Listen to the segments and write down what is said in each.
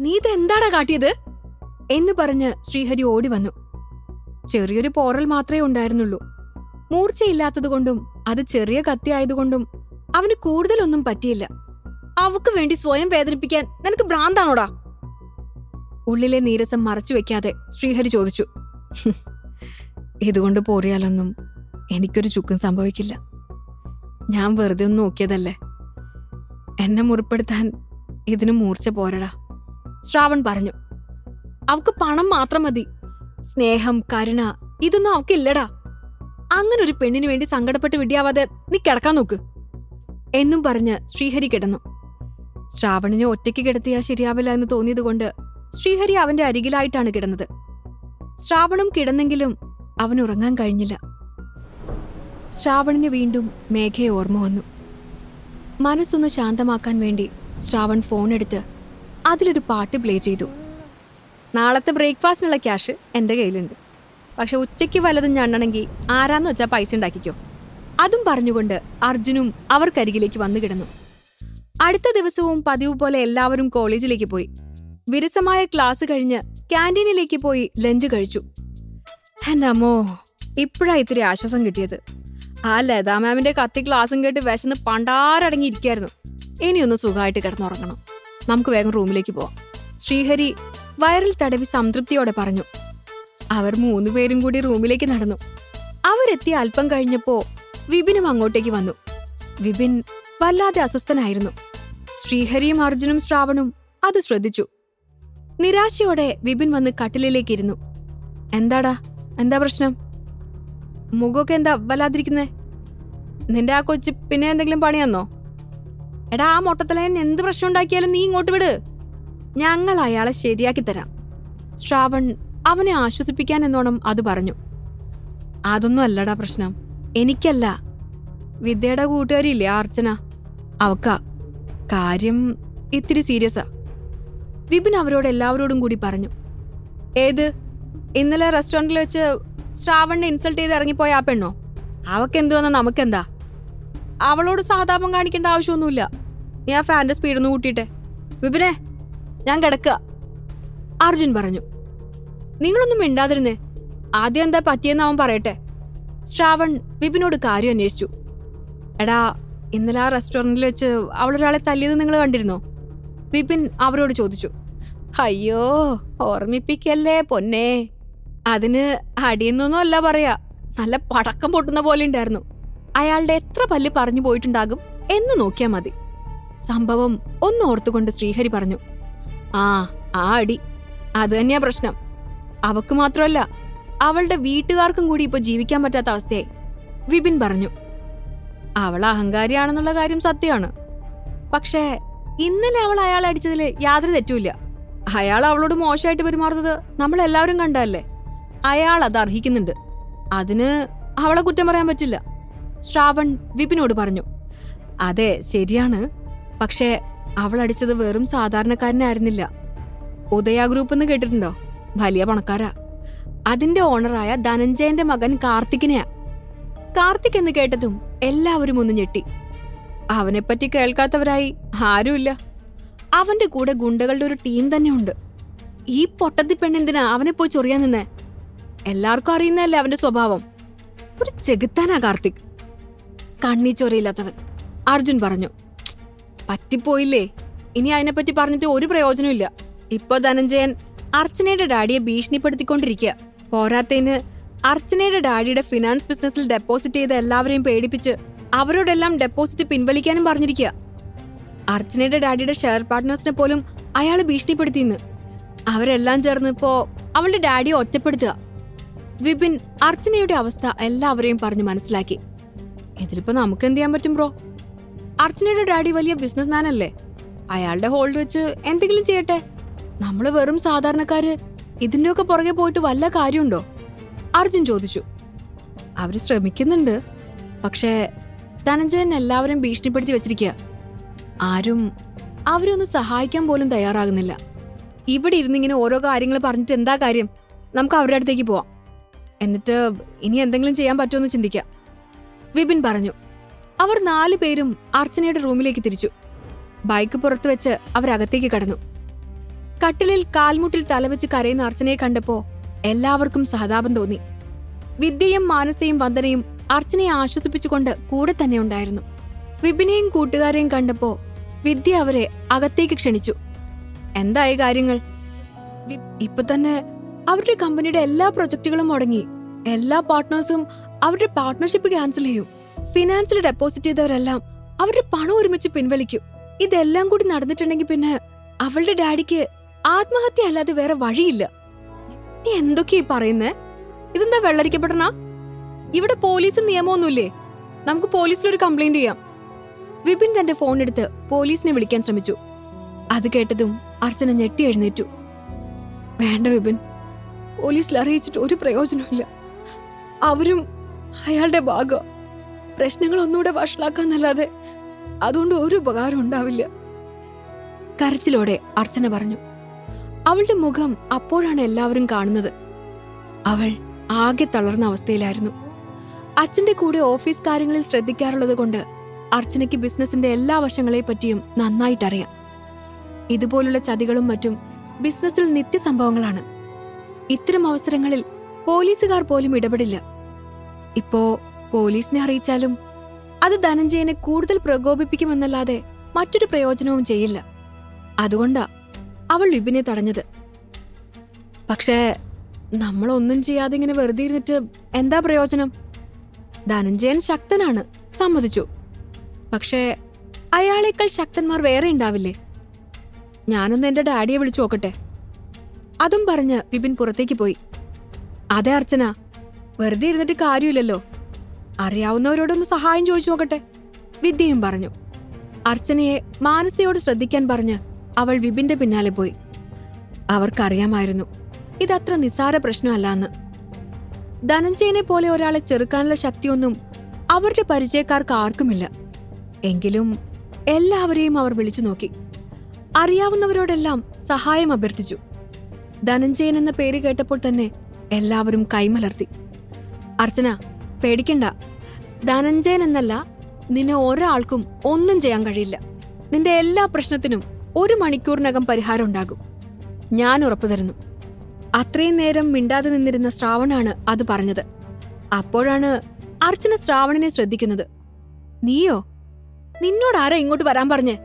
നീ ഇത് എന്താടാ കാട്ടിയത്? എന്ന് പറഞ്ഞ് ശ്രീഹരി ഓടി വന്നു. ചെറിയൊരു പോറൽ മാത്രമേ ഉണ്ടായിരുന്നുള്ളൂ. മൂർച്ചയില്ലാത്തതുകൊണ്ടും അത് ചെറിയ കത്തിയായതുകൊണ്ടും അവന് കൂടുതലൊന്നും പറ്റിയില്ല. അവക്ക് വേണ്ടി സ്വയം വേദനിപ്പിക്കാൻ നിനക്ക് ഭ്രാന്താണോടാ? ഉള്ളിലെ നീരസം മറച്ചു വെക്കാതെ ശ്രീഹരി ചോദിച്ചു. "ഹും, ഇതുകൊണ്ട് പോറിയാലൊന്നും എനിക്കൊരു ചുക്കും സംഭവിക്കില്ല. ഞാൻ വെറുതെ ഒന്ന് നോക്കിയതല്ലേ? എന്നെ മുറിപ്പെടുത്താൻ ഇതിന് മൂർച്ച പോരടാ. ശ്രാവൺ പറഞ്ഞു അവക്ക് പണം മാത്രം മതി. സ്നേഹം കരുണ ഇതൊന്നും അവക്കില്ലടാ അങ്ങനെ ഒരു പെണ്ണിനു വേണ്ടി സങ്കടപ്പെട്ട് വിടിയാവാതെ നീ കിടക്കാൻ നോക്ക്. എന്നും പറഞ്ഞ് ശ്രീഹരി കിടന്നു. ശ്രാവണിനെ ഒറ്റയ്ക്ക് കിടത്തിയാ ശരിയാവില്ല എന്ന് തോന്നിയതുകൊണ്ട് ശ്രീഹരി അവന്റെ അരികിലായിട്ടാണ് കിടന്നത്. ശ്രാവണും കിടന്നെങ്കിലും അവൻ ഉറങ്ങാൻ കഴിഞ്ഞില്ല. ശ്രാവണിന് വീണ്ടും മേഘയെ ഓർമ്മ വന്നു. മനസ്സൊന്ന് ശാന്തമാക്കാൻ വേണ്ടി ശ്രാവൺ ഫോൺ എടുത്ത് അതിലൊരു പാട്ട് പ്ലേ ചെയ്തു. നാളത്തെ ബ്രേക്ക്ഫാസ്റ്റിനുള്ള ക്യാഷ് എന്റെ കയ്യിലുണ്ട്. പക്ഷെ ഉച്ചയ്ക്ക് വല്ലതും ഞണ്ണണമെങ്കിൽ ആരാന്ന് വെച്ചാൽ പൈസ ഉണ്ടാക്കിക്കോ. അതും പറഞ്ഞുകൊണ്ട് അർജുനും അവർക്കരികിലേക്ക് വന്നു കിടന്നു. അടുത്ത ദിവസവും പതിവ് പോലെ എല്ലാവരും കോളേജിലേക്ക് പോയി. വിരസമായ ക്ലാസ് കഴിഞ്ഞ് ക്യാന്റീനിലേക്ക് പോയി ലഞ്ച് കഴിച്ചു. എന്നമ്മോ ഇപ്പോഴാ ഇത്തിരി ആശ്വാസം കിട്ടിയത്. ആ ലതാ മാമിന്റെ കത്തി ക്ലാസ്സും കേട്ട് വിശന്ന് പണ്ടാരടങ്ങിയിരിക്കായിരുന്നു. ഇനിയൊന്ന് സുഖമായിട്ട് കിടന്നുറങ്ങണം. നമുക്ക് വേഗം റൂമിലേക്ക് പോവാം. ശ്രീഹരി വയറിൽ തടവി സംതൃപ്തിയോടെ പറഞ്ഞു. അവർ മൂന്നുപേരും കൂടി റൂമിലേക്ക് നടന്നു. അവരെത്തി അല്പം കഴിഞ്ഞപ്പോ വിപിനും അങ്ങോട്ടേക്ക് വന്നു. വിപിൻ വല്ലാതെ അസ്വസ്ഥനായിരുന്നു. ശ്രീഹരിയും അർജുനും ശ്രാവണും അത് ശ്രദ്ധിച്ചു. നിരാശയോടെ വിപിൻ വന്ന് കട്ടിലിലേക്ക് ഇരുന്നു. എന്താടാ? എന്താ പ്രശ്നം? മുഖമൊക്കെ എന്താ വല്ലാതിരിക്കുന്നേ? നിന്റെ ആ കൊച്ച് പിന്നെ എന്തെങ്കിലും പണി തന്നോ എടാ ആ മൊട്ടത്തലയൻ എന്ത് പ്രശ്നം ഉണ്ടാക്കിയാലും നീ ഇങ്ങോട്ട് വിട്. ഞങ്ങൾ അയാളെ ശരിയാക്കി തരാം. ശ്രാവൺ അവനെ ആശ്വസിപ്പിക്കാൻ എന്നോണം അത് പറഞ്ഞു. അതൊന്നും അല്ലടാ പ്രശ്നം. എനിക്കല്ല. വിദ്യയുടെ കൂട്ടുകാരില്ലേ അർച്ചന? അവക്ക. കാര്യം ഇത്തിരി സീരിയസാ. വിപിൻ അവരോട് എല്ലാവരോടും കൂടി പറഞ്ഞു. ഏത്? ഇന്നലെ റെസ്റ്റോറന്റിൽ വെച്ച് ശ്രാവണിനെ ഇൻസൾട്ട് ചെയ്ത് ഇറങ്ങിപ്പോയ ആ പെണ്ണോ? അവക്കെന്തുവെന്ന് നമുക്കെന്താ? അവളോട് സഹതാപം കാണിക്കേണ്ട ആവശ്യമൊന്നുമില്ല. നീ ആ സ്പീഡ് ഒന്ന് കൂട്ടിയിട്ടെ. വിപിനെ ഞാൻ കിടക്കുക അർജുൻ പറഞ്ഞു. നിങ്ങളൊന്നും മിണ്ടാതിരുന്നേ. ആദ്യം എന്താ പറ്റിയെന്ന് അവൻ പറയട്ടെ. ശ്രാവൺ വിപിനോട് കാര്യം അന്വേഷിച്ചു. എടാ ഇന്നലെ ആ റെസ്റ്റോറന്റിൽ വെച്ച് അവളൊരാളെ തല്ലിയത് നിങ്ങൾ കണ്ടിരുന്നോ? വിപിൻ അവരോട് ചോദിച്ചു. അയ്യോ ഓർമ്മിപ്പിക്കല്ലേ പൊന്നേ. അതിന് അടിയെന്നൊന്നും അല്ല പറയാ. നല്ല പടക്കം പൊട്ടുന്ന പോലെ ഉണ്ടായിരുന്നു. അയാളുടെ എത്ര പല്ല് പറഞ്ഞു പോയിട്ടുണ്ടാകും എന്ന് നോക്കിയാ മതി. സംഭവം ഒന്ന് ഓർത്തുകൊണ്ട് ശ്രീഹരി പറഞ്ഞു ആ ആ അടി. അത് തന്നെയാ പ്രശ്നം. അവക്ക് മാത്രമല്ല അവളുടെ വീട്ടുകാർക്കും കൂടി ഇപ്പൊ ജീവിക്കാൻ പറ്റാത്ത അവസ്ഥയായി. വിപിൻ പറഞ്ഞു അവൾ അഹങ്കാരിയാണെന്നുള്ള കാര്യം സത്യമാണ്. പക്ഷേ ഇന്നലെ അവൾ അയാളെ അടിച്ചതിൽ യാതൊരു തെറ്റുമില്ല. അയാൾ അവളോട് മോശമായിട്ട് പെരുമാറുന്നത് നമ്മൾ എല്ലാവരും കണ്ടല്ലേ അയാൾ അത് അർഹിക്കുന്നുണ്ട്. അതിന് അവളെ കുറ്റം പറയാൻ പറ്റില്ല. ശ്രാവൺ വിപിനോട് പറഞ്ഞു അതെ ശരിയാണ്. പക്ഷേ അവൾ അടിച്ചത് വെറും സാധാരണക്കാരനായിരുന്നില്ല ഉദയ ഗ്രൂപ്പ് എന്ന് കേട്ടിട്ടുണ്ടോ? വലിയ പണക്കാരാ. അതിന്റെ ഓണറായ ധനഞ്ജയന്റെ മകൻ കാർത്തികിനെയാ കാർത്തിക് എന്ന് കേട്ടതും എല്ലാവരും ഒന്ന് ഞെട്ടി. അവനെപ്പറ്റി കേൾക്കാത്തവരായി ആരുമില്ല. അവന്റെ കൂടെ ഗുണ്ടകളുടെ ഒരു ടീം തന്നെയുണ്ട്. ഈ പൊട്ടത്തി പെണ്ണെന്തിനാ അവനെ പോയി ചൊറിയാൻ നിന്നെ? എല്ലാവർക്കും അറിയുന്നതല്ലേ അവന്റെ സ്വഭാവം. ഒരു ചെകുത്താനാ കാർത്തിക്. കണ്ണി ചൊറിയില്ലാത്തവൻ അർജുൻ പറഞ്ഞു പറ്റിപ്പോയില്ലേ? ഇനി അതിനെപ്പറ്റി പറഞ്ഞിട്ട് ഒരു പ്രയോജനമില്ല ഇപ്പൊ ധനഞ്ജയൻ അർച്ചനയുടെ ഡാഡിയെ ഭീഷണിപ്പെടുത്തിക്കൊണ്ടിരിക്കുക. പോരാത്തതിന് അർച്ചനയുടെ ഡാഡിയുടെ ഫിനാൻസ് ബിസിനസ്സിൽ ഡെപ്പോസിറ്റ് ചെയ്ത എല്ലാവരെയും പേടിപ്പിച്ച് അവരോടെല്ലാം ഡെപ്പോസിറ്റ് പിൻവലിക്കാനും പറഞ്ഞിരിക്കുക. അർച്ചനയുടെ ഡാഡിയുടെ ഷെയർ പാർട്ട്നേഴ്സിനെ പോലും അയാൾ ഭീഷണിപ്പെടുത്തിയെന്ന്. അവരെല്ലാം ചേർന്ന് ഇപ്പോ അവളുടെ ഡാഡിയെ ഒറ്റപ്പെടുത്തുക. വിപിൻ അർച്ചനയുടെ അവസ്ഥ എല്ലാവരെയും പറഞ്ഞു മനസ്സിലാക്കി. ഇതിലിപ്പോ നമുക്ക് എന്ത് ചെയ്യാൻ പറ്റും ബ്രോ? അർച്ചനയുടെ ഡാഡി വലിയ ബിസിനസ് മാൻ അല്ലേ അയാളുടെ ഹോൾഡ് വെച്ച് എന്തെങ്കിലും ചെയ്യട്ടെ. നമ്മൾ വെറും സാധാരണക്കാര് ഇതിന്റെയൊക്കെ പുറകെ പോയിട്ട് വല്ല കാര്യമുണ്ടോ? അർജുൻ ചോദിച്ചു. അവർ ശ്രമിക്കുന്നുണ്ട്. പക്ഷേ ധനഞ്ജയൻ എല്ലാവരും ഭീഷണിപ്പെടുത്തി വെച്ചിരിക്കുക ആരും അവരൊന്ന് സഹായിക്കാൻ പോലും തയ്യാറാകുന്നില്ല. ഇവിടെ ഇരുന്നിങ്ങനെ ഓരോ കാര്യങ്ങൾ പറഞ്ഞിട്ട് എന്താ കാര്യം? നമുക്ക് അവരുടെ അടുത്തേക്ക് പോവാം. എന്നിട്ട് ഇനി എന്തെങ്കിലും ചെയ്യാൻ പറ്റുമെന്ന് ചിന്തിക്കാം വിപിൻ പറഞ്ഞു. അവർ നാലു പേരും അർച്ചനയുടെ റൂമിലേക്ക് തിരിച്ചു. ബൈക്ക് പുറത്തു വെച്ച് അവരകത്തേക്ക് കടന്നു. കട്ടിലിൽ കാൽമുട്ടിൽ തലവെച്ച് കരയുന്ന അർച്ചനയെ കണ്ടപ്പോ എല്ലാവർക്കും സഹതാപം തോന്നി. വിദ്യയും മാനസയും വന്ദനയും അർച്ചനയെ ആശ്വസിപ്പിച്ചുകൊണ്ട് കൂടെ തന്നെ ഉണ്ടായിരുന്നു. വിപിനെയും കൂട്ടുകാരെയും കണ്ടപ്പോ വിദ്യ അവരെ അകത്തേക്ക് ക്ഷണിച്ചു. എന്തായി കാര്യങ്ങൾ? ഇപ്പൊ തന്നെ അവരുടെ കമ്പനിയുടെ എല്ലാ പ്രൊജക്ടുകളും മുടങ്ങി. എല്ലാ പാർട്ട്നേഴ്സും അവരുടെ പാർട്ട്ണർഷിപ്പ് ക്യാൻസൽ ചെയ്യും. ഫിനാൻസിൽ ഡെപ്പോസിറ്റ് ചെയ്തവരെല്ലാം അവരുടെ പണം ഒരുമിച്ച് പിൻവലിക്കും. ഇതെല്ലാം കൂടി നടന്നിട്ടുണ്ടെങ്കിൽ പിന്നെ അവളുടെ ഡാഡിക്ക് ആത്മഹത്യ അല്ലാതെ വേറെ വഴിയില്ല. നീ എന്തൊക്കെയാ പറയുന്നേ? ഇതെന്താ വെള്ളരിക്കപ്പെടണ? ഇവിടെ പോലീസ് നിയമമൊന്നുമില്ലേ? നമുക്ക് പോലീസിൽ ഒരു കംപ്ലൈന്റ് ചെയ്യാം. വിപിൻ തന്റെ ഫോൺ എടുത്ത് പോലീസിനെ വിളിക്കാൻ ശ്രമിച്ചു. അത് കേട്ടതും അർച്ചന ഞെട്ടി എഴുന്നേറ്റു. വേണ്ട വിപിൻ പോലീസിൽ അറിയിച്ചിട്ട് ഒരു പ്രയോജനമില്ല അവരും അയാളുടെ ഭാഗം. പ്രശ്നങ്ങൾ ഒന്നുകൂടെ വഷളാക്കാന്നല്ലാതെ അതുകൊണ്ട് ഒരു ഉപകാരം ഉണ്ടാവില്ല. കരച്ചിലോടെ അർച്ചന പറഞ്ഞു അവളുടെ മുഖം അപ്പോഴാണ് എല്ലാവരും കാണുന്നത്. അവൾ ആകെ തളർന്ന അവസ്ഥയിലായിരുന്നു. അച്ഛന്റെ കൂടെ ഓഫീസ് കാര്യങ്ങളിൽ ശ്രദ്ധിക്കാറുള്ളത് കൊണ്ട് അർച്ചനയ്ക്ക് ബിസിനസിന്റെ എല്ലാ വശങ്ങളെ പറ്റിയും നന്നായിട്ടറിയാം. ഇതുപോലുള്ള ചതികളും മറ്റും ബിസിനസ്സിൽ നിത്യസംഭവങ്ങളാണ്. ഇത്തരം അവസരങ്ങളിൽ പോലീസുകാർ പോലും ഇടപെടില്ല. ഇപ്പോ പോലീസിനെ അറിയിച്ചാലും അത് ധനഞ്ജയനെ കൂടുതൽ പ്രകോപിപ്പിക്കുമെന്നല്ലാതെ മറ്റൊരു പ്രയോജനവും ചെയ്യില്ല. അതുകൊണ്ടാ അവൾ വിപിനെ തടഞ്ഞത്. പക്ഷേ നമ്മളൊന്നും ചെയ്യാതെ ഇങ്ങനെ വെറുതെ ഇരുന്നിട്ട് എന്താ പ്രയോജനം? ധനഞ്ജയൻ ശക്തനാണ് സമ്മതിച്ചു. പക്ഷേ അയാളേക്കാൾ ശക്തന്മാർ വേറെ ഉണ്ടാവില്ലേ? ഞാനൊന്ന് എന്റെ ഡാഡിയെ വിളിച്ചു നോക്കട്ടെ. അതും പറഞ്ഞ് വിപിൻ പുറത്തേക്ക് പോയി. അതെ അർച്ചന വെറുതെ ഇരുന്നിട്ട് കാര്യമില്ലല്ലോ. അറിയാവുന്നവരോടൊന്ന് സഹായം ചോദിച്ചു നോക്കട്ടെ. വിദ്യയും പറഞ്ഞു. അർച്ചനയെ മാനസയോട് ശ്രദ്ധിക്കാൻ പറഞ്ഞ് അവൾ വിപിന്റെ പിന്നാലെ പോയി. അവർക്കറിയാമായിരുന്നു ഇതത്ര നിസാര പ്രശ്നമല്ല എന്ന് ധനഞ്ജയനെ പോലെ ഒരാളെ ചെറുക്കാനുള്ള ശക്തിയൊന്നും അവരുടെ പരിചയക്കാർക്ക് ആർക്കുമില്ല. എങ്കിലും എല്ലാവരെയും അവർ വിളിച്ചു നോക്കി. അറിയാവുന്നവരോടെല്ലാം സഹായം അഭ്യർത്ഥിച്ചു. ധനഞ്ജയൻ എന്ന പേര് കേട്ടപ്പോൾ തന്നെ എല്ലാവരും കൈമലർത്തി. അർച്ചന പേടിക്കണ്ട. ധനഞ്ജയൻ എന്നല്ല നിന്നെ ഒരാൾക്കും ഒന്നും ചെയ്യാൻ കഴിയില്ല. നിന്റെ എല്ലാ പ്രശ്നത്തിനും ഒരു മണിക്കൂറിനകം പരിഹാരം ഉണ്ടാകും. ഞാൻ ഉറപ്പു തരുന്നു. അത്രയും നേരം മിണ്ടാതെ നിന്നിരുന്ന ശ്രാവണാണ് അത് പറഞ്ഞത്. അപ്പോഴാണ് അർച്ചന ശ്രാവണിനെ ശ്രദ്ധിക്കുന്നത്. നീയോ? നിന്നോട് ആരാ ഇങ്ങോട്ട് വരാൻ പറഞ്ഞേ?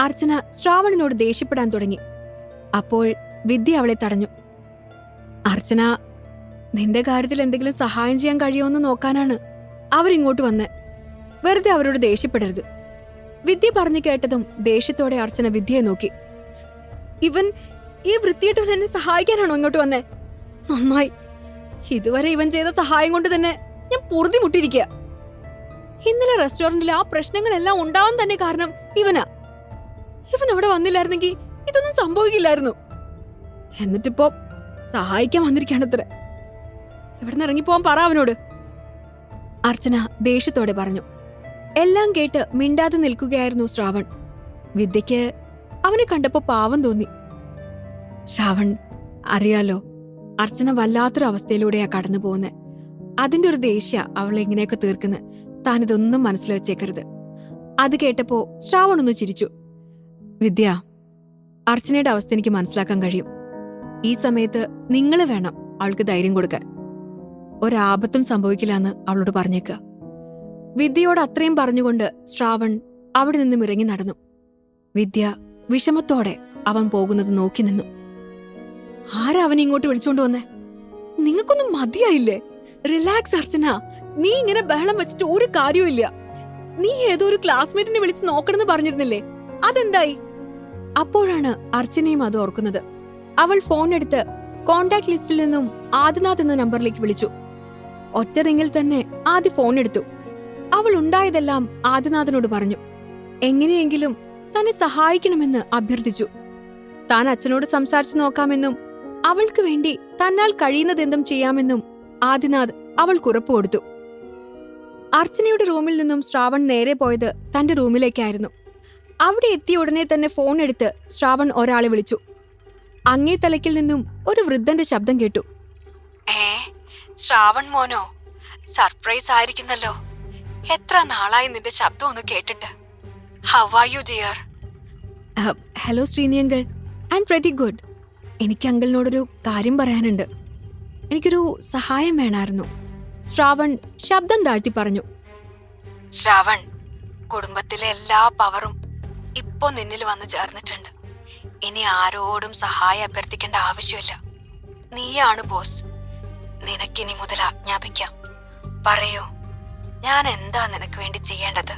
അർച്ചന ശ്രാവണിനോട് ദേഷ്യപ്പെടാൻ തുടങ്ങി. അപ്പോൾ വിദ്യ അവളെ തടഞ്ഞു. അർച്ചന നിന്റെ കാര്യത്തിൽ എന്തെങ്കിലും സഹായം ചെയ്യാൻ കഴിയുമെന്ന് നോക്കാനാണ് അവരിങ്ങോട്ട് വന്നത് വെറുതെ അവരോട് ദേഷ്യപ്പെടരുത്. വിദ്യ പറഞ്ഞു കേട്ടതും ദേഷ്യത്തോടെ അർച്ചന വിദ്യയെ നോക്കി. ഇവൻ ഈ വൃത്തിയിട്ടവൻ എന്നെ സഹായിക്കാനാണോ ഇങ്ങോട്ട് വന്നേ? നന്നായി. ഇതുവരെ ഇവൻ ചെയ്ത സഹായം കൊണ്ട് തന്നെ ഞാൻ പൊറുതി മുട്ടിരിക്കുക ഇന്നലെ റെസ്റ്റോറന്റിൽ ആ പ്രശ്നങ്ങളെല്ലാം ഉണ്ടാവാൻ തന്നെ കാരണം ഇവനാ. ഇവൻ അവിടെ വന്നില്ലായിരുന്നെങ്കിൽ ഇതൊന്നും സംഭവിക്കില്ലായിരുന്നു. എന്നിട്ടിപ്പോ സഹായിക്കാൻ വന്നിരിക്കാണത്ര ഇവിടുന്ന് ഇറങ്ങിപ്പോവാൻ പറ അവനോട്. അർച്ചന ദേഷ്യത്തോടെ പറഞ്ഞു. എല്ലാം കേട്ട് മിണ്ടാതെ നിൽക്കുകയായിരുന്നു ശ്രാവൺ. വിദ്യയ്ക്ക് അവനെ കണ്ടപ്പോ പാവം തോന്നി. ശ്രാവൺ അറിയാലോ അർച്ചന വല്ലാത്തൊരു അവസ്ഥയിലൂടെയാ കടന്നു പോകുന്നത് അതിന്റെ ഒരു ദേഷ്യ അവളെ ഇങ്ങനെയൊക്കെ തീർക്കുന്നത് താനിതൊന്നും മനസ്സിൽ വെച്ചേക്കരുത്. അത് കേട്ടപ്പോ ശ്രാവൺ ഒന്ന് ചിരിച്ചു. വിദ്യ അർച്ചനയുടെ അവസ്ഥ എനിക്ക് മനസ്സിലാക്കാൻ കഴിയും. ഈ സമയത്ത് നിങ്ങൾ വേണം അവൾക്ക് ധൈര്യം കൊടുക്കാൻ. ഒരാപത്തും സംഭവിക്കില്ലെന്ന് അവളോട് പറഞ്ഞേക്കുക വിദ്യയോട് അത്രയും പറഞ്ഞുകൊണ്ട് ശ്രാവൺ അവിടെ നിന്നും ഇറങ്ങി നടന്നു. വിദ്യ വിഷമത്തോടെ അവൻ പോകുന്നത് നോക്കി നിന്നു. ആരാ അവനെ ഇങ്ങോട്ട് വിളിച്ചോണ്ട് വന്നേ? നിങ്ങൾക്കൊന്നും മതിയായില്ലേ? റിലാക്സ് അർച്ചന നീ ഇങ്ങനെ ബഹളം വെച്ചിട്ട് ഒരു കാര്യമില്ല നീ ഏതോ ഒരു ക്ലാസ്മേറ്റിനെ വിളിച്ച് നോക്കണമെന്ന് പറഞ്ഞിരുന്നില്ലേ? അതെന്തായി? അപ്പോഴാണ് അർച്ചനയും അത് ഓർക്കുന്നത്. അവൾ ഫോൺ എടുത്ത് കോണ്ടാക്ട് ലിസ്റ്റിൽ നിന്നും ആദിനാഥ് എന്ന നമ്പറിലേക്ക് വിളിച്ചു. ഒറ്റ റിങ്ങിൽ തന്നെ ആദ്യ ഫോൺ എടുത്തു. അവൾ ഉണ്ടായതെല്ലാം ആദിനാഥനോട് പറഞ്ഞു. എങ്ങനെയെങ്കിലും തന്നെ സഹായിക്കണമെന്ന് അഭ്യർത്ഥിച്ചു. താൻ അച്ഛനോട് സംസാരിച്ചു നോക്കാമെന്നും അവൾക്ക് വേണ്ടി തന്നാൽ കഴിയുന്നതെന്തും ചെയ്യാമെന്നും ആദിനാഥ് അവൾക്ക് കുറപ്പ് കൊടുത്തു. അർച്ചനയുടെ റൂമിൽ നിന്നും ശ്രാവൺ നേരെ പോയത് തന്റെ റൂമിലേക്കായിരുന്നു. അവിടെ എത്തിയ ഉടനെ തന്നെ ഫോൺ എടുത്ത് ശ്രാവൺ ഒരാളെ വിളിച്ചു. അങ്ങേ തലക്കിൽ നിന്നും ഒരു വൃദ്ധന്റെ ശബ്ദം കേട്ടു. ശ്രാവൺ മോനോ സർപ്രൈസ് ആയിരിക്കുന്നല്ലോ. എത്ര നാളായി നിന്റെ ശബ്ദം ഒന്ന് കേട്ടിട്ട്. How are you dear hello ശ്രീനിയങ്കൾ. I'm very good എനിക്ക് അങ്കിളിനോടൊരു കാര്യം പറയാനുണ്ട്. എനിക്കൊരു സഹായം വേണമായിരുന്നു ശ്രാവൺ ശബ്ദം താഴ്ത്തി പറഞ്ഞു. ശ്രാവൺ കുടുംബത്തിലെ എല്ലാ പവറും ഇപ്പോൾ നിന്നിൽ വന്ന് ചേർന്നിട്ടുണ്ട്. ഇനി ആരോടും സഹായം അഭ്യർത്ഥിക്കേണ്ട ആവശ്യമില്ല. നീയാണ് ബോസ് നിനക്കിനി മുതൽ ആജ്ഞാപിക്കാം പറയൂ ഞാൻ എന്താ നിനക്ക് വേണ്ടി ചെയ്യേണ്ടത്?